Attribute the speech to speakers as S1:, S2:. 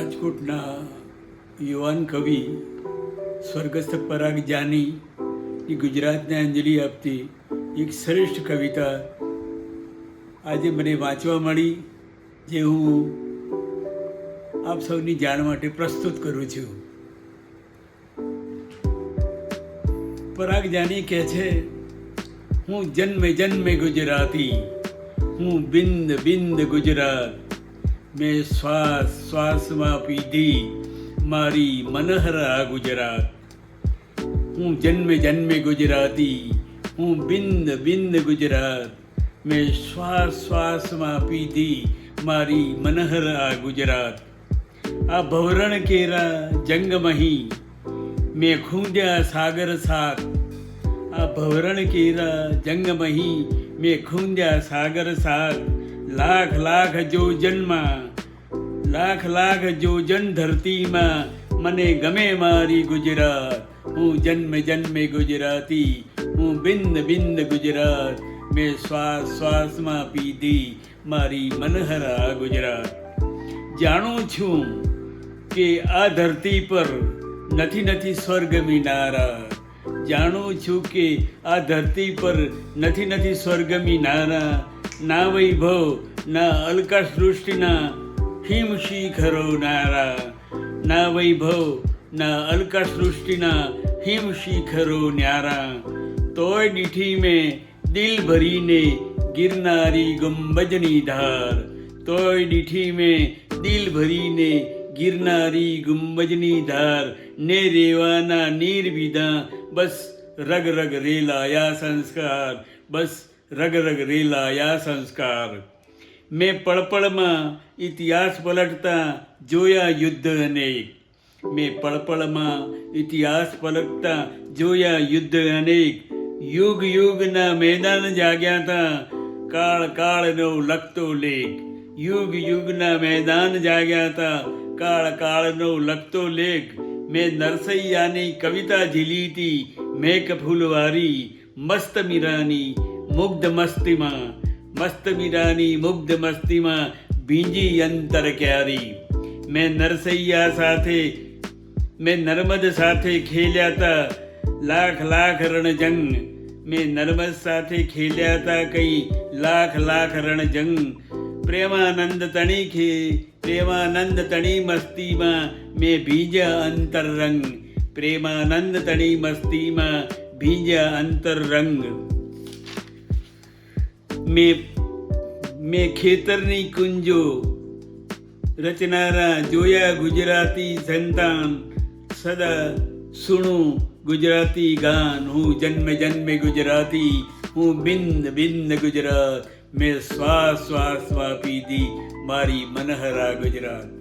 S1: રાજકોટના યુવાન કવિ, સ્વર્ગસ્થ પરાગ જાની, એ ગુજરાતને અંજલિ આપતી એક શ્રેષ્ઠ કવિતા આજે મને વાંચવા મળી, જે હું આપ સૌની જાણ માટે પ્રસ્તુત કરું છું. પરાગ જાની કહે છે, હું જન્મે જન્મે ગુજરાતી, હું બિંદ બિંદ ગુજરાત મેં શ્વાસ, શ્વાસમાં પીધી, મારી મનહરા ગુજરાત. હું જન્મે જન્મે ગુજરાતી, હું બિંદ બિંદ ગુજરાત. મેં શ્વાસ, શ્વાસમાં પીધી, મારી મનહરા ગુજરાત. આ ભવરણ કેરા જંગમહી મેં ખૂંદ્યા સાગર સાથ આ ભવરણ કેરા જંગમહી મેં ખૂંદ્યા સાગર સાથ લાખ લાખ જો જન્મ લાખ લાખ જો જન ધરતીમાં, મને ગમે મારી ગુજરાત. હું જન્મ જન્મે ગુજરાતી, હું બિંદ બિંદ ગુજરાત. મેં શ્વાસ શ્વાસમાં પીધી મારી મનહરા ગુજરાત. જાણું છું કે આ ધરતી પર નથી નથી સ્વર્ગ મિનારા. જાણું છું કે આ ધરતી પર નથી નથી સ્વર્ગ મિનારા. ના વૈભવ, ના અલકા સૃષ્ટિના હિમ શિખરો નારા. ના વૈભવ, ના અલકા સૃષ્ટિના હિમ શિખરો ન્યારા. તોય દીઠી મેં દિલ ભરીને ગિરનારી ગુંબજની ધાર. તોય દીઠી મેં દિલ ભરીને ગિરનારી ગુંબજની ધાર. ને રેવાના નીર વિધા બસ રગ રગ રેલાયા સંસ્કાર. બસ રગ રગ રેલાયા સંસ્કાર. મેં પળપળમાં ઇતિહાસ પલટતા જોયા યુદ્ધ અનેક મેં પળપળમાં ઇતિહાસ પલટતા જોયા યુદ્ધ અનેક યુગ યુગના મેદાન જાગ્યા હતા કાળ કાળનો લખતો લેખ. યુગ યુગના મેદાન જાગ્યા હતા કાળ કાળનો લખતો લેખ. મેં નરસૈયાની કવિતા ઝીલીતી મેઘ ફૂલવારી, મસ્ત મીરાની મુગ્ધ મસ્તીમાં મસ્ત મીરાની મુગ્ધ મસ્તીમાં ભીંજી અંતર ક્યારી મેં નરસૈયા સાથે મેં નર્મદ સાથે ખેલ્યા હતા લાખ લાખ રણજંગ મેં નર્મદ સાથે ખેલ્યા હતા કઈ લાખ લાખ રણજંગ પ્રેમાનંદ તણી ખે પ્રેમાનંદ તણી મસ્તીમાં મેં ભીંજ્યા અંતરરંગ પ્રેમાનંદ તણી મસ્તીમાં ભીંજ્યા અંતરરંગ મેં મેં ખેતરની કુંજો રચનારા જોયા ગુજરાતી સંતાન સદા સુણું ગુજરાતી ગાન. હું જન્મે જન્મે ગુજરાતી, હું બિંદ બિંદ ગુજરાત. મેં શ્વાસ શ્વાસમાં પીધી, મારી મનહરા ગુજરાત.